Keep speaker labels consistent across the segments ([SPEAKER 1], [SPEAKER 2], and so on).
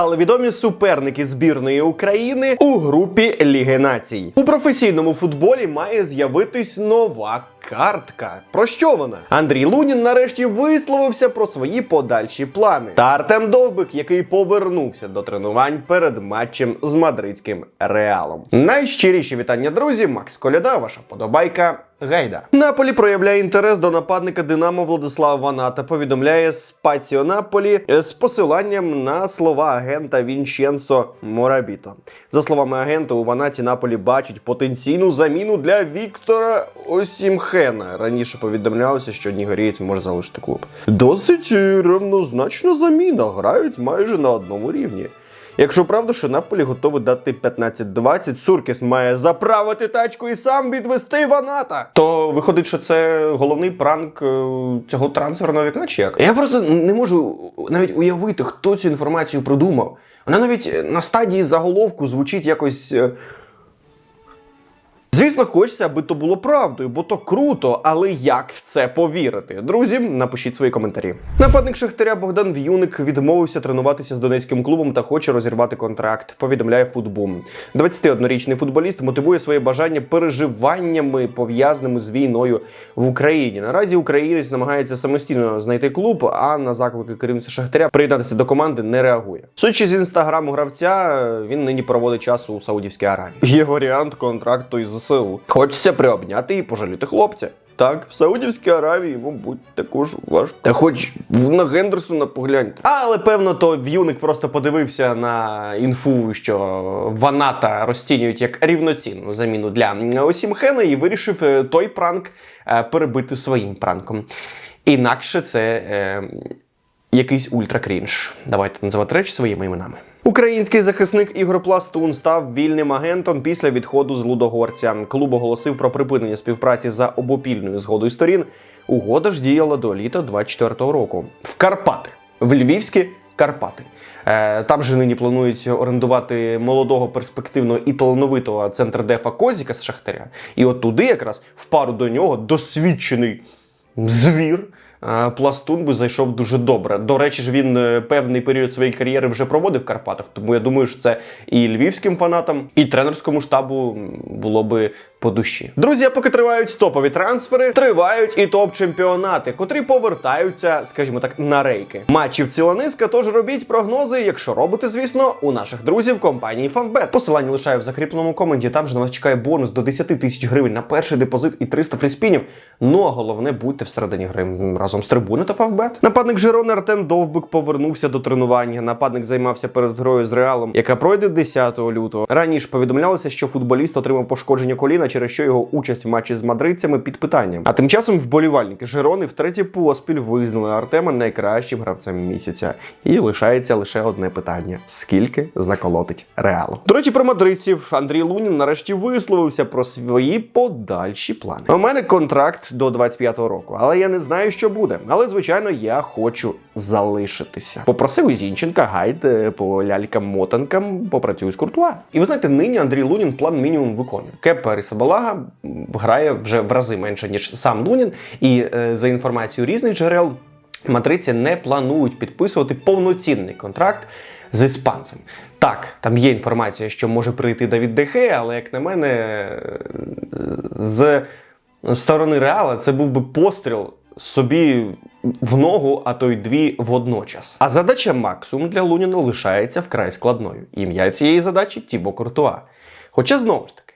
[SPEAKER 1] стали відомі суперники збірної України у групі Ліги Націй. У професійному футболі має з'явитись нова картка. Про що вона? Андрій Лунін нарешті висловився про свої подальші плани. Та Артем Довбик, який повернувся до тренувань перед матчем з мадридським реалом. Найщиріші вітання, друзі. Макс Коляда, ваша подобайка. Гайда. Наполі проявляє інтерес до нападника Динамо Владислава Ваната. Повідомляє Спаціо Наполі з посиланням на слова агента Вінченцо Морабіто. За словами агента, у Ванаті Наполі бачить потенційну заміну для Віктора Осімхена. Раніше повідомлялося, що нігерієць може залишити клуб. Досить е, рівнозначна заміна. Грають майже на одному рівні. Якщо правда, що Наполі готовий дати 15-20, Суркіс має заправити тачку і сам відвести Ваната. То виходить, що це головний пранк е, цього трансферного вікна, чи як? Я просто не можу навіть уявити, хто цю інформацію придумав. Вона навіть на стадії заголовку звучить якось. Звісно, хочеться, аби то було правдою, бо то круто, але як в це повірити? Друзі, напишіть свої коментарі. Нападник Шахтаря Богдан В'юник відмовився тренуватися з донецьким клубом та хоче розірвати контракт. Повідомляє Футбум. 21-річний футболіст мотивує своє бажання переживаннями, пов'язаними з війною в Україні. Наразі українець намагається самостійно знайти клуб, а на заклики керівництва Шахтаря приєднатися до команди не реагує. Судячи з інстаграму гравця, він нині проводить час у Саудівській Аравії. Є варіант контракту із ЗСУ. Хочеться приобняти і пожаліти хлопця. Так, в Саудівській Аравії, мабуть, також важко. Та хоч на Гендерсона погляньте. Але певно, то в'юник просто подивився на інфу, що Ваната розцінюють як рівноцінну заміну для Осімхена і вирішив е, той пранк е, перебити своїм пранком. Інакше це. Е, якийсь ультракрінж. Давайте називати речі своїми іменами. Український захисник Ігор Пластун став вільним агентом після відходу з Лудогорця. Клуб оголосив про припинення співпраці за обопільною згодою сторін. Угода ж діяла до літа 24-го року. В Карпати, в Львівські Карпати. Е, там же нині планують орендувати молодого перспективного і талановитого центрдефа Козіка з Шахтаря. І от туди, якраз в пару до нього, досвідчений звір. Пластун би зайшов дуже добре. До речі ж, він е, певний період своєї кар'єри вже проводив в Карпатах, тому я думаю, що це і львівським фанатам, і тренерському штабу було би по душі. Друзі, поки тривають топові трансфери, тривають і топ-чемпіонати, котрі повертаються, скажімо так, на рейки. Матчів ціла низка, тож робіть прогнози, якщо робите, звісно, у наших друзів компанії Favbet. Посилання лишаю в закріпленому коменті. Там же на вас чекає бонус до 10 тисяч гривень на перший депозит і 300 фріспінів. Ну а головне, будьте всередині гри м, разом з трибуни та Favbet. Нападник Жирона Артем Довбик повернувся до тренування. Нападник займався перед грою з Реалом, яка пройде 10 лютого. Раніше повідомлялося, що футболіст отримав пошкодження коліна, через що його участь в матчі з мадридцями під питанням. А тим часом вболівальники Жирони втретє поспіль визнали Артема найкращим гравцем місяця. І лишається лише одне питання: скільки заколотить Реал? До речі, про мадридців Андрій Лунін нарешті висловився про свої подальші плани. У мене контракт до 25-го року, але я не знаю, що буде. Але звичайно, я хочу залишитися. Попросив Зінченка гайд е, по лялькам-мотанкам, попрацюю з Куртуа. І ви знаєте, нині Андрій Лунін план мінімум виконує. Кепа Рісабалага грає вже в рази менше ніж сам Лунін, і е, за інформацією різних джерел. Мадридці не планують підписувати повноцінний контракт з іспанцем. Так, там є інформація, що може прийти Давід Дехе, але як на мене, е, з сторони Реала це був би постріл собі в ногу, а то й дві водночас. А задача максимум для Луніна лишається вкрай складною. Ім'я цієї задачі Тібо Куртуа. Хоча знову ж таки.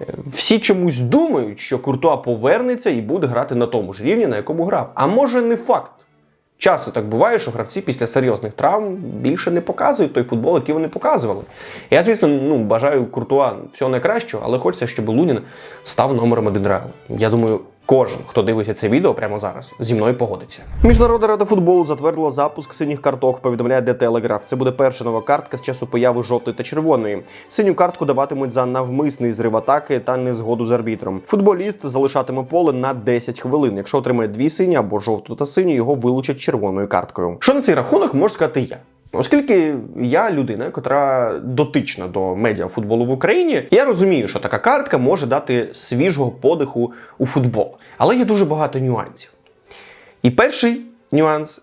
[SPEAKER 1] е, Всі чомусь думають, що Куртуа повернеться і буде грати на тому ж рівні, на якому грав. А може не факт. Часто так буває, що гравці після серйозних травм більше не показують той футбол, який вони показували. Я, звісно, ну, бажаю Куртуа всього найкращого, але хочеться, щоб Лунін став номером один Реалу. Я думаю, кожен, хто дивиться це відео прямо зараз, зі мною погодиться. Міжнародна рада футболу затвердила запуск синіх карток, повідомляє The Telegraph. Це буде перша нова картка з часу появи жовтої та червоної. Синю картку даватимуть за навмисний зрив атаки та незгоду з арбітром. Футболіст залишатиме поле на 10 хвилин. Якщо отримає дві сині або жовту та синю, його вилучать червоною карткою. Що на цей рахунок можу сказати я? Оскільки я людина, яка дотична до медіафутболу в Україні, я розумію, що така картка може дати свіжого подиху у футбол. Але є дуже багато нюансів. І перший нюанс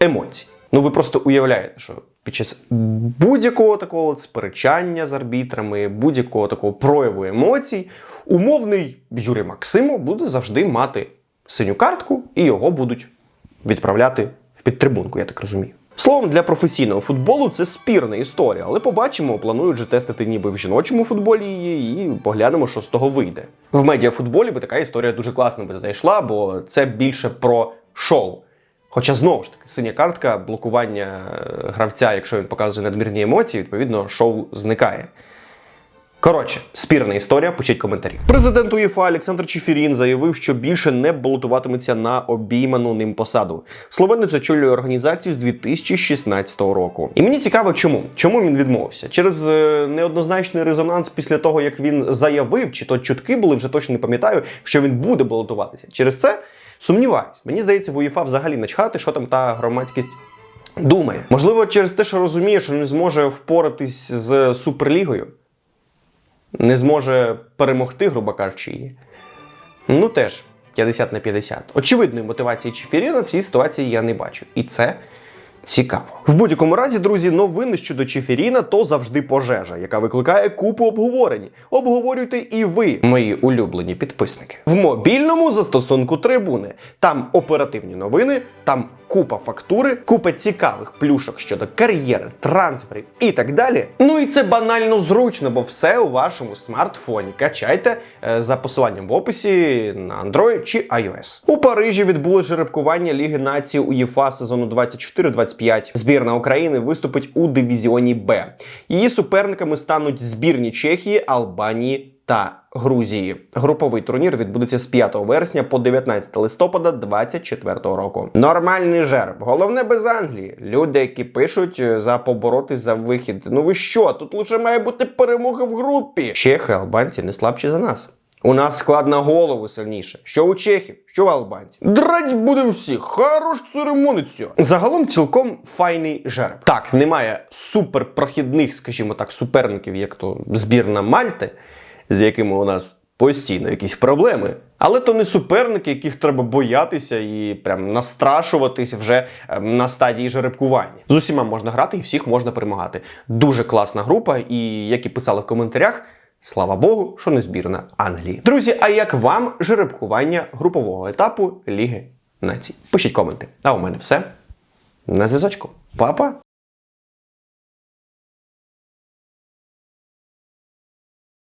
[SPEAKER 1] емоції. Ну ви просто уявляєте, що під час будь-якого такого сперечання з арбітрами, будь-якого такого прояву емоцій, умовний Юрій Максимо буде завжди мати синю картку, і його будуть відправляти в підтрибунку, я так розумію. Словом, для професійного футболу це спірна історія, але побачимо, планують же тестити ніби в жіночому футболі її, і поглянемо, що з того вийде. В медіафутболі би така історія дуже класно би зайшла, бо це більше про шоу. Хоча знову ж таки, синя картка, блокування е, гравця, якщо він показує надмірні емоції, відповідно, шоу зникає. Коротше, спірна історія, пишіть коментарі. Президент УЄФА Олександр Чефірін заявив, що більше не балотуватиметься на обійману ним посаду. Словенець очолює організацію з 2016 року. І мені цікаво, чому? Чому він відмовився? Через е, неоднозначний резонанс після того, як він заявив, чи то чутки були, вже точно не пам'ятаю, що він буде балотуватися. Через це сумніваюсь. Мені здається, в УЄФА взагалі начхати, що там та громадськість думає. Можливо, через те, що розуміє, що не зможе впоратись з суперлігою не зможе перемогти, грубо кажучи, її. Ну теж 50 на 50. Очевидної мотивації Чефіріна в цій ситуації я не бачу. І це цікаво. В будь-якому разі, друзі, новини щодо Чефіріна то завжди пожежа, яка викликає купу обговорень. Обговорюйте і ви, мої улюблені підписники. В мобільному застосунку трибуни. Там оперативні новини, там купа фактури, купа цікавих плюшок щодо кар'єри, трансферів і так далі. Ну і це банально зручно, бо все у вашому смартфоні. Качайте е, за посиланням в описі на Android чи iOS. У Парижі відбулось жеребкування Ліги націй УЄФА сезону 24-25. Збірна України виступить у дивізіоні Б. Її суперниками стануть збірні Чехії, Албанії та Грузії. Груповий турнір відбудеться з 5 вересня по 19 листопада 2024 року. Нормальний жереб. Головне без Англії. Люди, які пишуть е, за поборотись за вихід. Ну ви що? Тут лише має бути перемога в групі. Чехи, албанці не слабші за нас. У нас склад на голову сильніше. Що у чехів, що у албанців. Драть будемо всі, хорош церемониться. Загалом цілком файний жереб. Так, немає суперпрохідних, скажімо так, суперників, як то збірна Мальти, з якими у нас постійно якісь проблеми. Але то не суперники, яких треба боятися і прям настрашуватись вже ем, на стадії жеребкування. З усіма можна грати і всіх можна перемагати. Дуже класна група, і як і писали в коментарях. Слава Богу, що не збірна Англії. Друзі, а як вам жеребкування групового етапу Ліги Націй? Пишіть коменти. А у мене все. На зв'язочку. Па-па!